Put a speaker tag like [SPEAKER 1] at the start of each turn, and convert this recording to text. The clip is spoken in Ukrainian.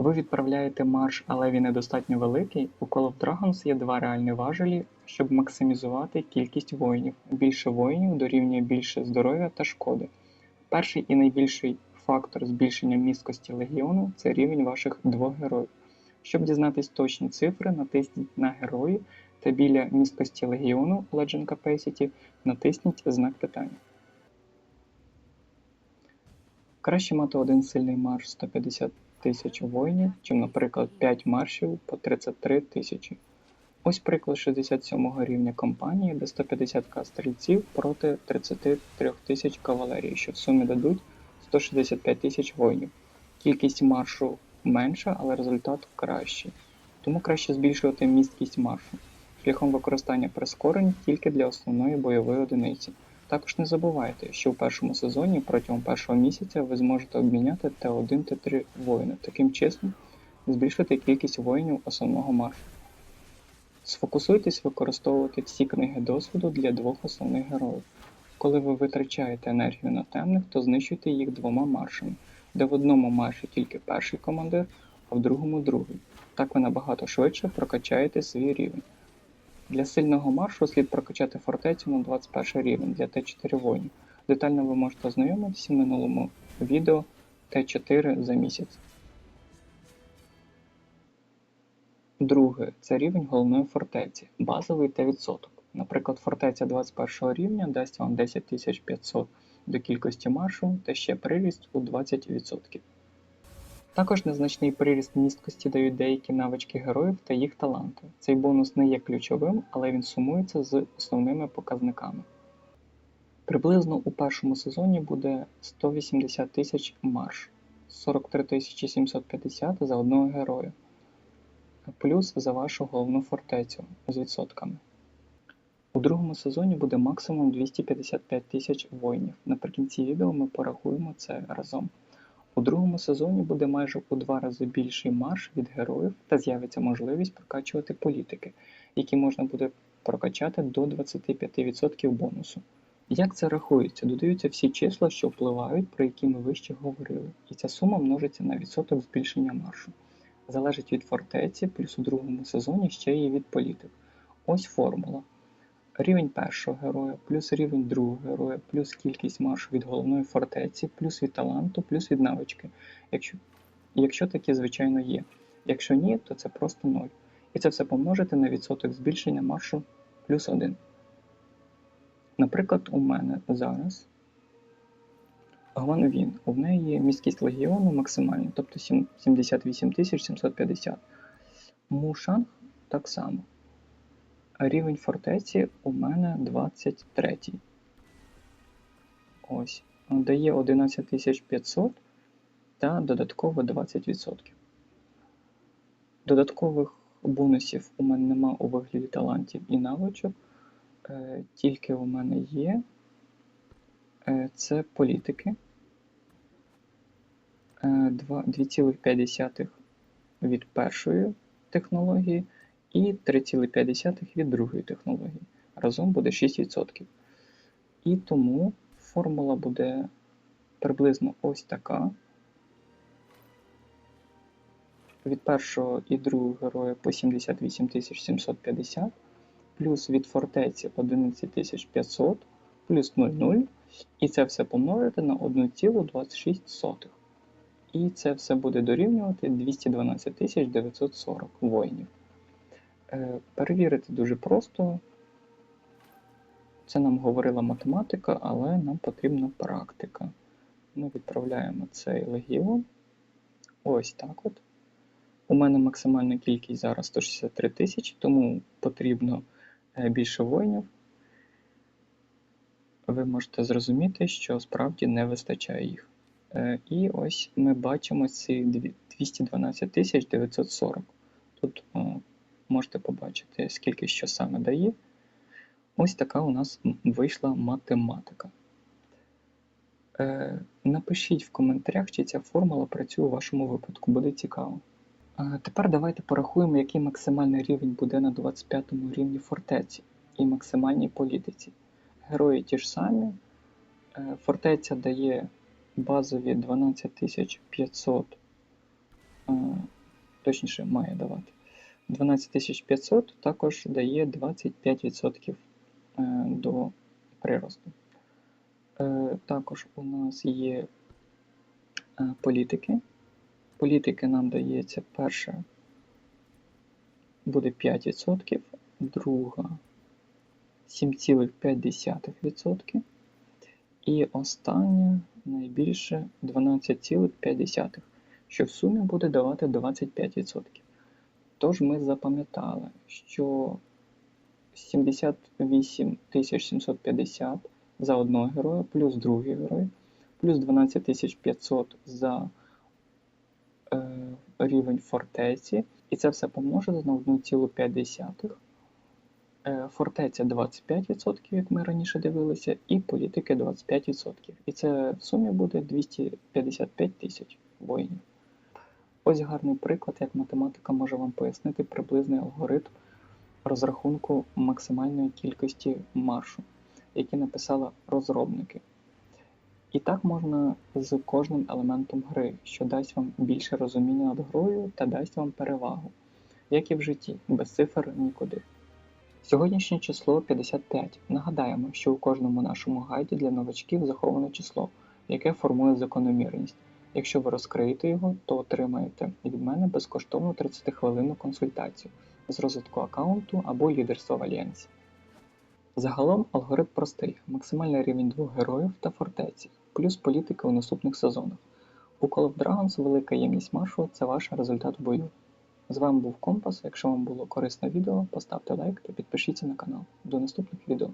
[SPEAKER 1] Ви відправляєте марш, але він недостатньо великий. У Call of Dragons є два реальні важелі, щоб максимізувати кількість воїнів. Більше воїнів дорівнює більше здоров'я та шкоди. Перший і найбільший фактор збільшення місткості легіону це рівень ваших двох героїв. Щоб дізнатись точні цифри, натисніть на героїв та біля місткості легіону Legend Capacity натисніть знак питання. Краще мати один сильний марш 150 тисяч воїнів, чим, наприклад, 5 маршів по 33 тисячі. Ось приклад 67 рівня компанії, де 150к стрільців проти 33 тисяч кавалерії, що в сумі дадуть 165 тисяч воїнів. Кількість маршу менша, але результат кращий. Тому краще збільшувати місткість маршу шляхом використання прискорень тільки для основної бойової одиниці. Також не забувайте, що в першому сезоні протягом першого місяця ви зможете обміняти Т1 Т3 воїни. Таким чином збільшити кількість воїнів основного маршу. Сфокусуйтесь використовувати всі книги досвіду для двох основних героїв. Коли ви витрачаєте енергію на темних, то знищуйте їх двома маршами, де в одному марші тільки перший командир, а в другому другий. Так ви набагато швидше прокачаєте свій рівень. Для сильного маршу слід прокачати фортецю на 21 рівень для Т4 воїнів. Детально ви можете ознайомитися в минулому відео Т4 за місяць. Друге це рівень головної фортеці, базовий та відсоток. Наприклад, фортеця 21 рівня дасть вам 10500 до кількості маршу та ще приріст у 20%. Також незначний приріст місткості дають деякі навички героїв та їх таланти. Цей бонус не є ключовим, але він сумується з основними показниками. Приблизно у першому сезоні буде 180 тисяч марш, 43 750 за одного героя, плюс за вашу головну фортецю з відсотками. У другому сезоні буде максимум 255 тисяч воїнів. Наприкінці відео ми порахуємо це разом. У другому сезоні буде майже у два рази більший марш від героїв та з'явиться можливість прокачувати політики, які можна буде прокачати до 25% бонусу. Як це рахується? Додаються всі числа, що впливають, про які ми вище говорили, і ця сума множиться на відсоток збільшення маршу. Залежить від фортеці, плюс у другому сезоні ще і від політик. Ось формула. Рівень першого героя, плюс рівень другого героя, плюс кількість маршу від головної фортеці, плюс від таланту, плюс від навички. Якщо якщо такі, звичайно, є. Якщо ні, то це просто 0. І це все помножити на відсоток збільшення маршу плюс 1. Наприклад, у мене зараз Гван Він. У неї є міськість легіону максимальна, тобто 78 750. Мушанг так само. Рівень фортеці у мене 23. Ось. Дає 11500 та додатково 20%. Додаткових бонусів у мене нема у вигляді талантів і навичок. Е, тільки у мене є е, це політики. 2,5 від першої технології і 3,5 від другої технології. Разом буде 6%. І тому формула буде приблизно ось така. Від першого і другого героя по 78 750, плюс від фортеці 11 500, плюс 0,0. І це все помножити на 1,26. І це все буде дорівнювати 212 940 воїнів. Е, перевірити дуже просто. Це нам говорила математика, але нам потрібна практика. Ми відправляємо цей легіон. Ось так от. У мене максимальна кількість зараз 163 тисячі, тому потрібно е, більше воїнів. Ви можете зрозуміти, що справді не вистачає їх. Е, і ось ми бачимо ці 212 940. Тут можете побачити, скільки що саме дає. Ось така у нас вийшла математика. Е, Напишіть в коментарях, чи ця формула працює у вашому випадку, буде цікаво. Е, тепер давайте порахуємо, який максимальний рівень буде на 25 му рівні фортеці і максимальній політиці. Герої ті ж самі. Е, фортеця дає базові 12500 точніше має давати. 12500 також дає 25% е, до приросту. Е, Також у нас є е, політики. Політики нам дається перша буде 5%, друга 7,5%. І остання найбільше 12,5%, що в сумі буде давати 25%. Тож ми запам'ятали, що 78 750 за одного героя, плюс другий герой, плюс 12 500 за е, рівень фортеці. І це все помножити на 1,5. Е, Фортеця 25%, як ми раніше дивилися, і політики 25%. І це в сумі буде 255 тисяч воїнів. Ось гарний приклад, як математика може вам пояснити приблизний алгоритм розрахунку максимальної кількості маршу, які написали розробники. І так можна з кожним елементом гри, що дасть вам більше розуміння над грою та дасть вам перевагу, як і в житті, без цифр нікуди. Сьогоднішнє число 55. Нагадаємо, що у кожному нашому гайді для новачків заховане число, яке формує закономірність. Якщо ви розкриєте його, то отримаєте від мене безкоштовну 30-хвилинну консультацію з розвитку аккаунту або лідерства в альянсі. Загалом алгоритм простий: максимальний рівень двох героїв та фортеці, плюс політики у наступних сезонах. У Call of Dragons велика ємність маршу це ваш результат в бою. З вами був Компас. Якщо вам було корисне відео, поставте лайк та підпишіться на канал. До наступних відео.